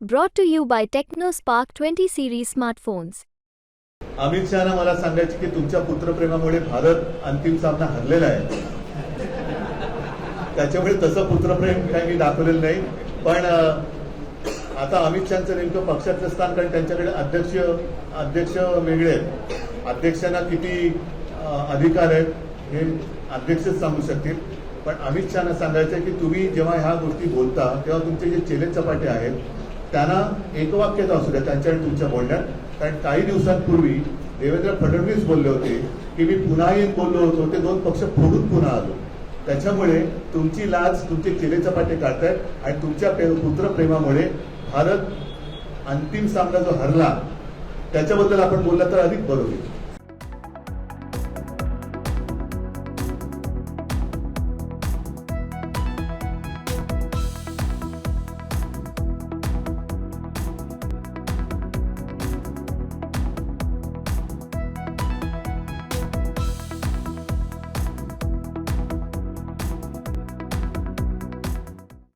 Brought to you by TechnoSpark 20 series smartphones. Amit Shahana मला सांगायचे की तुमच्या पुत्रप्रेमामुळे भारत अंतिम सामना हरलेला आहे. त्याच्यामुळे तसं पुत्रप्रेम काही मी दाखवलेलं नाही. पण आता अमित शहाचं नेमकं पक्षाचं स्थान कारण त्यांच्याकडे अध्यक्ष अध्यक्ष वेगळे आहेत. अध्यक्षांना किती अधिकार आहेत हे अध्यक्षच सांगू शकतील. पण अमित शहाना सांगायचं की तुम्ही जेव्हा ह्या गोष्टी बोलता तेव्हा तुमचे जे चेले चपाटे आहेत त्यांना एकवाक्यता असू द्या त्यांच्या आणि तुमच्या बोलण्यात. कारण काही दिवसांपूर्वी देवेंद्र फडणवीस बोलले होते की मी पुन्हा येऊन बोललो होतो ते दोन पक्ष फोडून पुन्हा आलो. त्याच्यामुळे तुमची लाज तुमचे चेले चपाटे काढतायत आणि तुमच्या पुत्रप्रेमामुळे भारत अंतिम सामना जो हरला त्याच्याबद्दल आपण बोलला तर अधिक बरं होईल